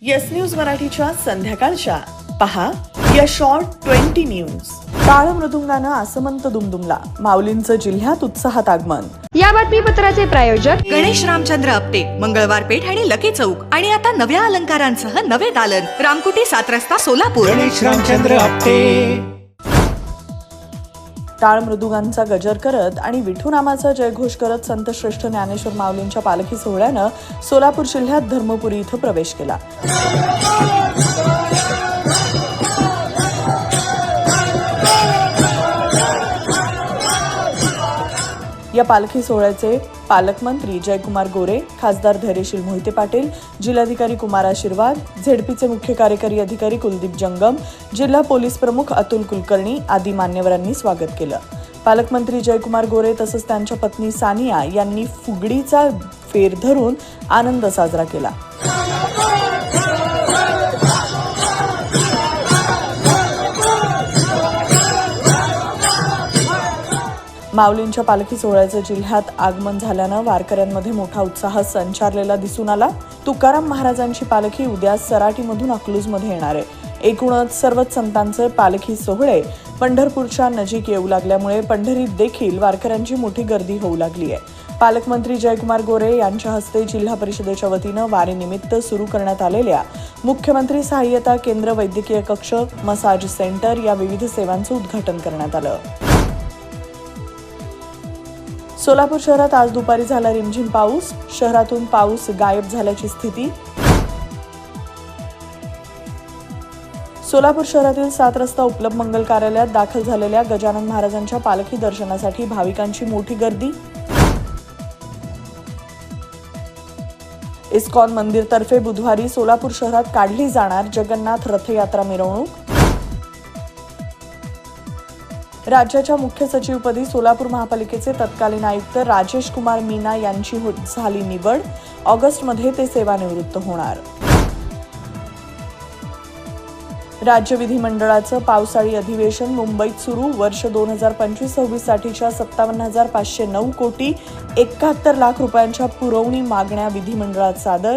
Yes news मराठीच्या संध्याकाळच्या. पहा या शॉर्ट ट्वेंटी न्यूज काळ मृदुंगानं आसमंत दुमदुमला माऊलींचं जिल्ह्यात उत्साहात आगमन. या बातमीपत्राचे प्रायोजक गणेश रामचंद्र आपटे मंगळवार पेठ आणि लकी चौक. आणि आता नव्या अलंकारांसह नवे दालन. रामकुटी सात रस्ता सोलापूर. गणेश रामचंद्र आपटे. टाळ मृदुगांचा गजर करत आणि विठू नामाचा जयघोष करत संत श्रेष्ठ ज्ञानेश्वर माऊलींच्या पालखी सोहळ्यानं सोलापूर जिल्ह्यात धर्मपुरी इथं प्रवेश केला. या पालखी सोहळ्याचे पालकमंत्री जयकुमार गोरे खासदार धैर्यशील मोहिते पाटील जिल्हाधिकारी कुमार आशीर्वाद झेडपीचे मुख्य कार्यकारी अधिकारी कुलदीप जंगम जिल्हा पोलीस प्रमुख अतुल कुलकर्णी आदी मान्यवरांनी स्वागत केलं. पालकमंत्री जयकुमार गोरे तसंच त्यांच्या पत्नी सानिया यांनी फुगडीचा फेर धरून आनंद साजरा केला. माऊलींच्या पालखी सोहळ्याचं जिल्ह्यात आगमन झाल्यानं वारकऱ्यांमध्ये मोठा उत्साह संचारलेला दिसून आला. तुकाराम महाराजांची पालखी उद्या सराटीमधून अकलूजमध्ये येणार आहे. एकूणच सर्वच संतांचे पालखी सोहळे पंढरपूरच्या नजीक येऊ लागल्यामुळे पंढरीत देखील वारकऱ्यांची मोठी गर्दी होऊ लागली आहे. पालकमंत्री जयकुमार गोरे यांच्या हस्ते जिल्हा परिषदेच्या वतीनं वारीनिमित्त सुरू करण्यात आलेल्या मुख्यमंत्री सहाय्यता केंद्र वैद्यकीय कक्ष मसाज सेंटर या विविध सेवांचं उद्घाटन करण्यात आलं. सोलापूर शहरात आज दुपारी झाला रिमझिम पाऊस. शहरातून पाऊस गायब झाल्याची स्थिती. सोलापूर शहरातील सात रस्ता उपलब्ध मंगल कार्यालयात दाखल झालेल्या गजानन महाराजांच्या पालखी दर्शनासाठी भाविकांची मोठी गर्दी. इस्कॉन मंदिरतर्फे बुधवारी सोलापूर शहरात काढली जाणार जगन्नाथ रथयात्रा मिरवणूक. राज्याच्या मुख्य सचिवपदी सोलापूर महापालिकेचे तत्कालीन आयुक्त राजेश कुमार मीना यांची होत झाली निवड. ऑगस्टमध्ये ते सेवानिवृत्त होणार. राज्य विधिमंडळाचं पावसाळी अधिवेशन मुंबईत सुरू. वर्ष दोन हजार पंचवीस सव्वीस साठीच्या सत्तावन्न हजार पाचशे नऊ कोटी एकाहत्तर लाख रुपयांच्या पुरवणी मागण्या विधिमंडळात सादर.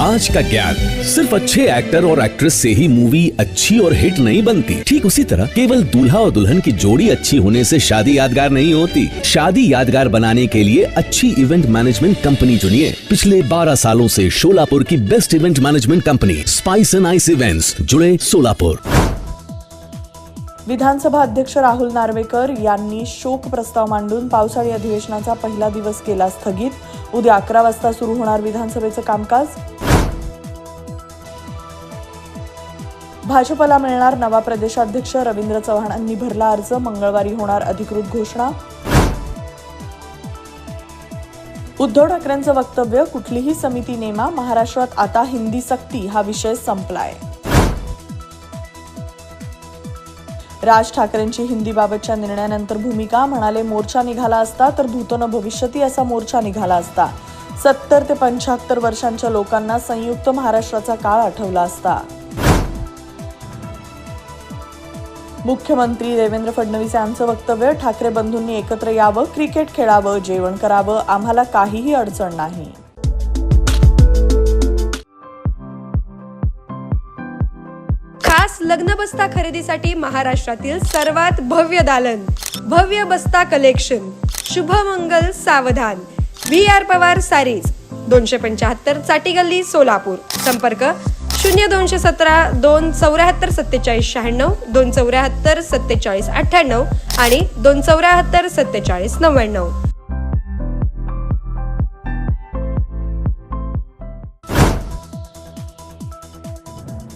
आज का ज्ञान? सिर्फ अच्छे एक्टर और एक्ट्रेस से ही मूवी अच्छी और हिट नहीं बनती। ठीक उसी तरह केवल दूल्हा और दुल्हन की जोड़ी अच्छी होने से शादी यादगार नहीं होती। शादी यादगार बनाने के लिए अच्छी इवेंट मैनेजमेंट कंपनी चुनिए। पिछले 12 सालों से शोलापुर की best event management company Spice and Ice events जुड़े सोलापुर विधानसभा अध्यक्ष राहुल नार्वेकर यांनी शोक प्रस्ताव मांडून पावसाळी अधिवेशनाचा पहिला दिवस केला स्थगित. उद्या अकरा वाजता सुरू होणार विधानसभेचं कामकाज. भाजपला मिळणार नवा प्रदेशाध्यक्ष रवींद्र चव्हाणांनी भरला अर्ज मंगळवारी होणार अधिकृत घोषणा. उद्धव ठाकरेंचं वक्तव्य कुठलीही समिती नेमा महाराष्ट्रात आता हिंदी सक्ती हा विषय संपलाय. राज ठाकरेंची हिंदीबाबतच्या निर्णयानंतर भूमिका म्हणाले मोर्चा निघाला असता तर भूतनं भविष्यती असा मोर्चा निघाला असता. सत्तर ते पंच्याहत्तर वर्षांच्या लोकांना संयुक्त महाराष्ट्राचा काळ आठवला असता. मुख्यमंत्री देवेंद्र फडणवीस यांचं वक्तव्य ठाकरे बंधूंनी एकत्र यावं क्रिकेट खेळावं जेवण करावं आम्हाला काहीही अडचण नाही. खास लग्न बस्ता खरेदीसाठी महाराष्ट्रातील सर्वात भव्य दालन भव्य बस्ता कलेक्शन शुभमंगल सावधान व्ही आर पवार सारीज दोनशे पंच्याहत्तर चाटी गल्ली सोलापूर. संपर्क शून्य दोनशे सतरा दोन चौऱ्याहत्तर सत्तेचाळीस शहाण्णव दोन चौऱ्याहत्तर सत्तेचाळीस अठ्ठ्याण्णव आणि दोन चौऱ्याहत्तर सत्तेचाळीस नव्याण्णव.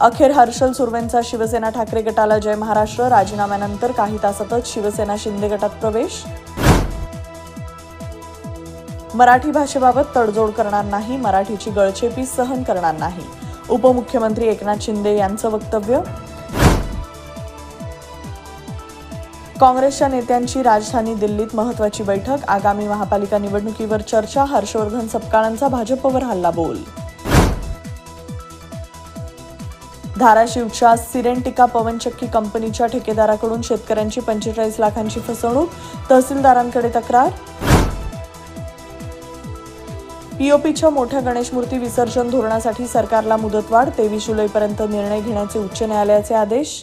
अखेर हर्षल सुर्वेंचा शिवसेना ठाकरे गटाला जय महाराष्ट्र राजीनाम्यानंतर काही तासातच शिवसेना शिंदे गटात प्रवेश. मराठी भाषेबाबत तडजोड करणार नाही मराठीची गळचेपी सहन करणार नाही. उपमुख्यमंत्री एकनाथ शिंदे यांचं वक्तव्य? काँग्रेसच्या नेत्यांची राजधानी दिल्लीत महत्वाची बैठक आगामी महापालिका निवडणुकीवर चर्चा हर्षवर्धन सपकाळांचा भाजपवर हल्ला बोल. धाराशिवच्या सिरेंटिका पवनचक्की कंपनीच्या ठेकेदाराकडून शेतकऱ्यांची पंचेचाळीस लाखांची फसवणूक तहसीलदारांकडे तक्रार? पीओपीच्या मोठ्या गणेश मूर्ती विसर्जन धोरणासाठी सरकारला मुदतवाढ तेवीस जुलैपर्यंत निर्णय घेण्याचे उच्च न्यायालयाचे आदेश.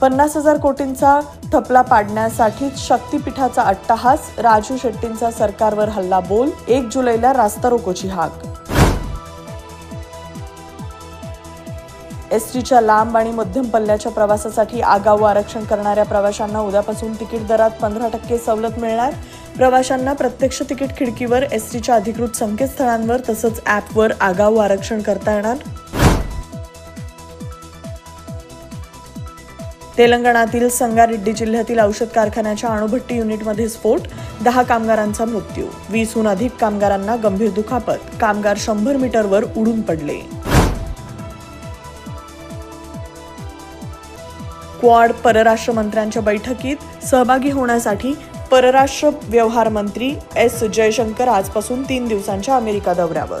पन्नास हजार कोटींचा थपला पाडण्यासाठीच शक्तीपीठाचा अट्टहास राजू शेट्टींचा सरकारवर हल्ला बोल एक जुलैला रास्ता रोकोची हाक. एसटीच्या लांब आणि मध्यम पल्ल्याच्या प्रवासासाठी आगाऊ आरक्षण करणाऱ्या प्रवाशांना उद्यापासून तिकीट दरात पंधरा टक्के सवलत मिळणार. प्रवाशांना प्रत्यक्ष तिकीट खिडकीवर एसटीच्या अधिकृत संकेतस्थळांवर तसंच ॲपवर आगाऊ आरक्षण करता येणार. तेलंगणातील संगारेड्डी जिल्ह्यातील औषध कारखान्याच्या अणुभट्टी युनिटमध्ये स्फोट दहा कामगारांचा मृत्यू वीसहून अधिक कामगारांना गंभीर दुखापत कामगार शंभर मीटरवर उडून पडले. क्वाड परराष्ट्र मंत्र्यांच्या बैठकीत सहभागी होण्यासाठी परराष्ट्र व्यवहार मंत्री एस जयशंकर आजपासून तीन दिवसांच्या अमेरिका दौऱ्यावर.